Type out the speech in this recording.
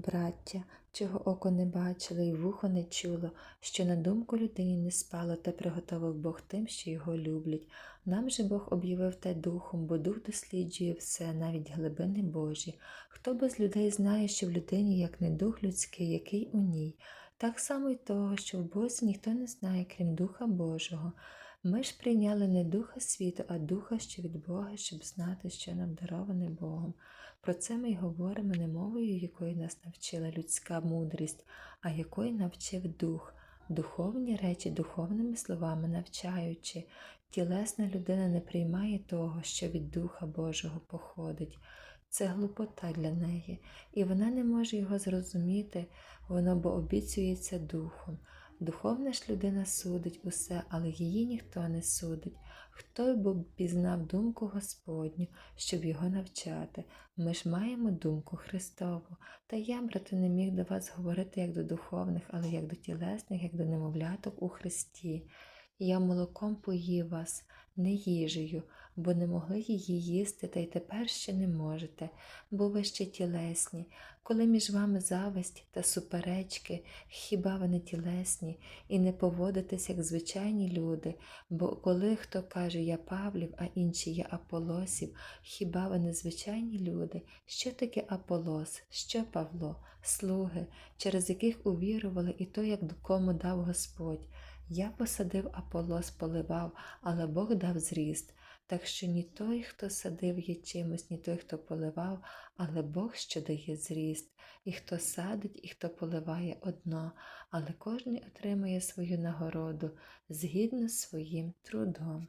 Браття, чого око не бачило і вухо не чуло, що на думку людині не спало, те приготовив Бог тим, що його люблять. Нам же Бог об'явив те духом, бо дух досліджує все, навіть глибини Божі. Хто без людей знає, що в людині як не дух людський, який у ній, так само й того, що в Бозі ніхто не знає, крім Духа Божого. Ми ж прийняли не духа світу, а духа, що від Бога, щоб знати, що нам дароване Богом. Про це ми й говоримо не мовою, якої нас навчила людська мудрість, а якої навчив дух, духовні речі духовними словами навчаючи. Тілесна людина не приймає того, що від Духа Божого походить. Це глупота для неї, і вона не може його зрозуміти, воно бо обіцюється духом. Духовна ж людина судить усе, але її ніхто не судить. Хто б пізнав думку Господню, щоб його навчати? Ми ж маємо думку Христову. Та я, брате, не міг до вас говорити як до духовних, але як до тілесних, як до немовляток у Христі. Я молоком поїв вас, не їжею, бо не могли її їсти, та й тепер ще не можете, бо ви ще тілесні. Коли між вами зависть та суперечки, хіба ви не тілесні, і не поводитесь, як звичайні люди, бо коли хто каже Я Павлів, а інші я Аполосів, хіба ви не звичайні люди? Що таке Аполос? Що Павло? Слуги, через яких увірували, і то, як кому дав Господь. Я посадив Аполос поливав, але Бог дав зріст. Так що ні той, хто садив є чимось, ні той, хто поливав, але Бог, ще дає зріст, і хто садить, і хто поливає одно, але кожен отримує свою нагороду згідно з своїм трудом.